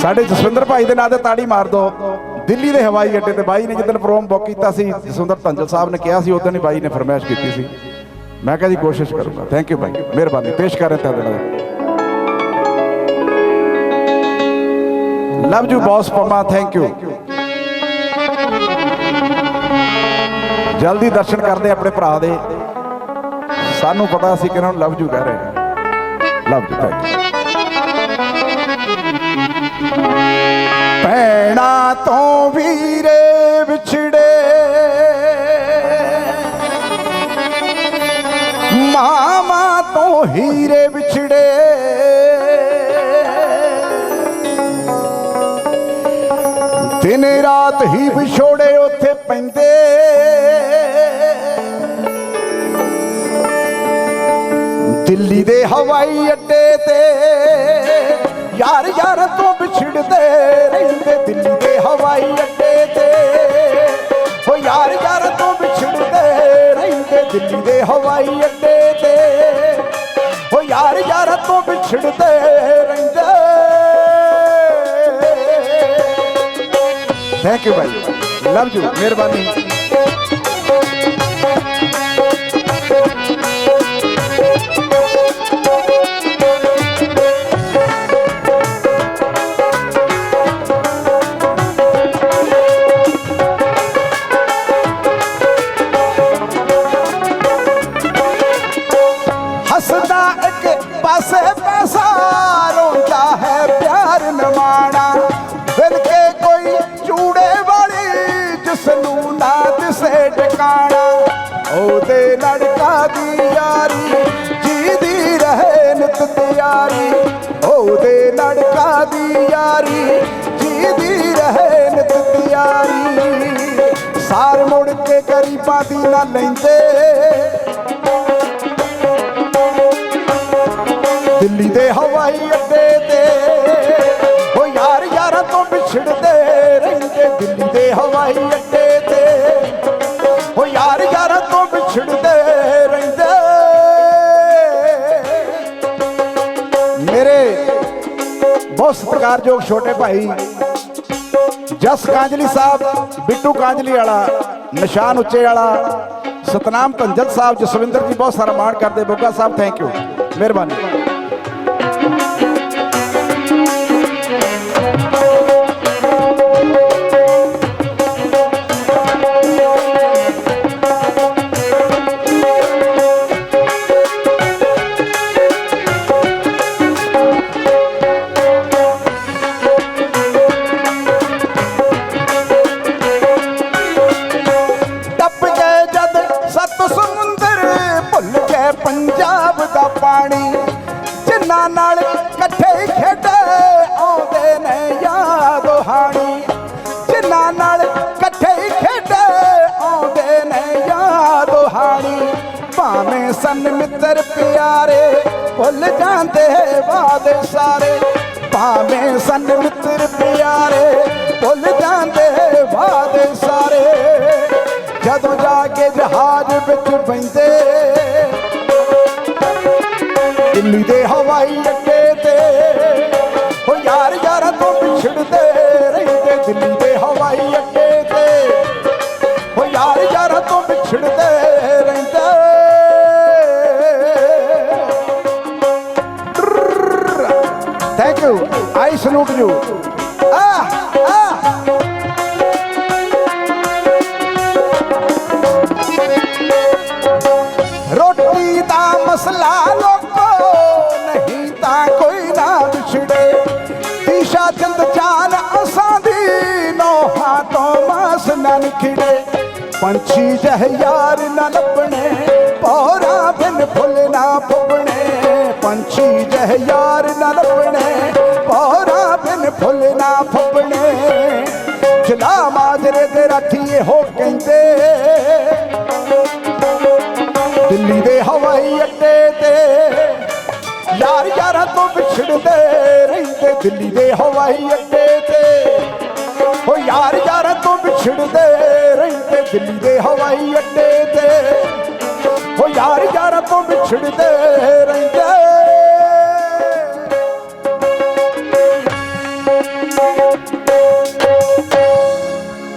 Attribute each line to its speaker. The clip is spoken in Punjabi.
Speaker 1: ਸਾਡੇ ਜਸਵਿੰਦਰ ਭਾਈ ਦੇ ਨਾਂ ਤੇ ਤਾੜੀ ਮਾਰ ਦੋ। ਦਿੱਲੀ ਦੇ ਹਵਾਈ ਅੱਡੇ ਤੇ ਬਾਈ ਨੇ ਜਿੱਦਣ ਪ੍ਰੋਗਰਾਮ ਬੁੱਕ ਕੀਤਾ ਸੀ, ਜਸਵਿੰਦਰ ਧੰਜਲ ਸਾਹਿਬ ਨੇ ਕਿਹਾ ਸੀ ਉਦੋਂ ਹੀ ਬਾਈ ਨੇ ਫਰਮਾਇਸ਼ ਕੀਤੀ ਸੀ। ਮੈਂ ਕਿਹਾ ਜੀ, ਕੋਸ਼ਿਸ਼ ਕਰੂੰਗਾ। ਥੈਂਕ ਯੂ ਭਾਈ। ਮਿਹਰਬਾਨੀ। ਪੇਸ਼ ਕਰ ਰਹੇ ਤੁਹਾਡੇ ਨਾਲ। ਲਵ ਯੂ ਬੌਸ ਪਮਾ ਥੈਂਕ ਯੂ ਜਲਦੀ ਦਰਸ਼ਨ ਕਰਦੇ ਆਪਣੇ ਭਰਾ ਦੇ। ਸਾਨੂੰ ਪਤਾ ਸੀ ਕਿ ਇਹਨਾਂ ਨੂੰ ਲਵ ਯੂ ਕਹਿ ਰਹੇ ਨੇ। ਲਵ ਯੂ ਥੈਂਕ ਯੂ ਭੈਣਾ ਤੋਂ ਵੀਰੇ ਵਿਛੜੇ। ਮਾਮਾ ਤੋਂ ਹੀਰੇ ਵਿਛੜੇ। ਦਿਨ ਰਾਤ ਹੀ ਵਿਛੋੜੇ ਉੱਥੇ ਪੈਂਦੇ। ਦਿੱਲੀ ਦੇ ਹਵਾਈ ਅੱਡੇ ਤੇ ਯਾਰ ਯਾਰ ਤੋਂ ਵਿਛੜਦੇ ਰਹਿੰਦੇ ਦਿੱਲੀ ਦੇ ਹਵਾਈ ਅੱਡੇ ਤੇ। ਹੋ ਯਾਰ ਯਾਰ ਤੋਂ ਵਿਛੜਦੇ ਰਹਿੰਦੇ ਦਿੱਲੀ ਦੇ ਹਵਾਈ ਅੱਡੇ ਤੇ। ਹੋ ਯਾਰ ਯਾਰ ਤੋਂ ਵਿਛੜਦੇ ਰਹਿੰਦੇ। ਥੈਂਕ ਯੂ ਭਾਈ। ਲਵ ਯੂ ਮਿਹਰਬਾਨੀ। ਉਹਦੇ ਲੜਕਾ ਦੀ ਯਾਰੀ, ਜੀਦੀ ਰਹੇ ਨਿਤ ਤਿਆਰੀ। ਉਹਦੇ ਲੜਕਾ ਦੀ ਯਾਰੀ, ਜੀਦੀ ਰਹੇ ਨਿਤ ਤਿਆਰੀ। ਸਾਰ ਮੁੜ ਕੇ ਗਰੀਬਾਂ ਦੀ ਨਾ ਲੈਂਦੇ। ਦਿੱਲੀ ਦੇ ਹਵਾਈ ਅੱਡੇ ਤੇ ਉਹ ਯਾਰ ਯਾਰਾਂ ਤੋਂ ਵਿਛੜਦੇ ਰਹਿੰਦੇ। ਦਿੱਲੀ ਦੇ ਹਵਾਈ ਅੱਡੇ ਤੇ ਉਹ ਯਾਰ ਸਤਿਕਾਰਯੋਗ ਛੋਟੇ ਭਾਈ। ਜਸ ਕਾਂਜਲੀ ਸਾਹਿਬ, ਬਿੱਟੂ ਕਾਂਜਲੀ ਵਾਲਾ, ਨਿਸ਼ਾਨ ਉੱਚੇ ਵਾਲਾ, ਸਤਨਾਮ ਧੰਜਲ ਸਾਹਿਬ, ਜਸਵਿੰਦਰ ਜੀ ਬਹੁਤ ਸਾਰਾ ਮਾਣ ਕਰਦੇ, ਬੋਗਾ ਸਾਹਿਬ ਥੈਂਕ ਯੂ ਮਿਹਰਬਾਨੀ। ਪੰਜਾਬ ਦਾ ਪਾਣੀ ਜਿੰਨਾ ਨਾਲ ਇਕੱਠੇ ਖੇਡੇ ਆਉਂਦੇ ਨੇ ਯਾਦ ਹਾਣੀ। ਜਿਨ੍ਹਾਂ ਨਾਲ ਇਕੱਠੇ ਖੇਡੇ ਆਉਂਦੇ ਨੇ ਯਾਦ ਹਾਣੀ। ਭਾਵੇਂ ਸਨ ਮਿੱਤਰ ਪਿਆਰੇ, ਭੁੱਲ ਜਾਂਦੇ ਬਾਦ ਸਾਰੇ ਭਾਵੇਂ ਸਨ ਮਿੱਤਰ ਪਿਆਰੇ, ਭੁੱਲ ਜਾਂਦੇ ਬਾਦ ਸਾਰੇ ਜਦੋਂ ਜਾ ਕੇ ਜਹਾਜ਼ ਵਿੱਚ ਪੈਂਦੇ ਦਿੱਲੀ ਦੇ ਹਵਾਈ ਅੱਡੇ ਤੇ। ਹੋ ਯਾਰ ਯਾਰਾਂ, ਤੋਂ ਵਿਛੜਦੇ ਰਹਿੰਦੇ ਦਿੱਲੀ ਦੇ ਹਵਾਈ ਅੱਡੇ ਤੇ। ਹੋ ਯਾਰ ਯਾਰਾਂ, ਤੋਂ ਵਿਛੜਦੇ ਰਹਿੰਦੇ thank you I salute you ਆ ਆ। ਰੋਟੀ ਦਾ ਮਸਲਾ ਲੋਕੋ ਪੰਛੀ ਜਹ ਯਾਰ ਨਾ ਲੱਭਣੇ, ਪੌਰਾ ਬਿਨ ਫੁੱਲ ਨਾ ਫੁੱਬਣੇ ਪੰਛੀ ਜਹ ਯਾਰ ਨਾ ਲੱਭਣੇ, ਪੌਰਾ ਬਿਨ ਫੁੱਲ ਨਾ ਫੁੱਬਣੇ ਜਲਾ ਮਾਜਰੇ ਤੇ ਰਾਠੀਏ ਹੋ ਕਹਿੰਦੇ। ਦਿੱਲੀ ਦੇ ਹਵਾਈ ਅੱਡੇ ਤੇ ਯਾਰ ਯਾਰਾਂ ਤੋਂ ਵਿਛੜਦੇ ਰਹਿੰਦੇ ਦਿੱਲੀ ਦੇ ਹਵਾਈ ਅੱਡੇ ਤੇ। ਹੋ ਯਾਰ ਯਾਰਾਂ ਤੋਂ ਵਿਛੜਦੇ ਰਹਿੰਦੇ ਦਿੱਲੀ ਦੇ ਹਵਾਈ ਅੱਡੇ ਤੇ। ਹੋ ਯਾਰ ਯਾਰਾਂ ਤੋਂ ਵਿਛੜਦੇ ਰਹਿੰਦੇ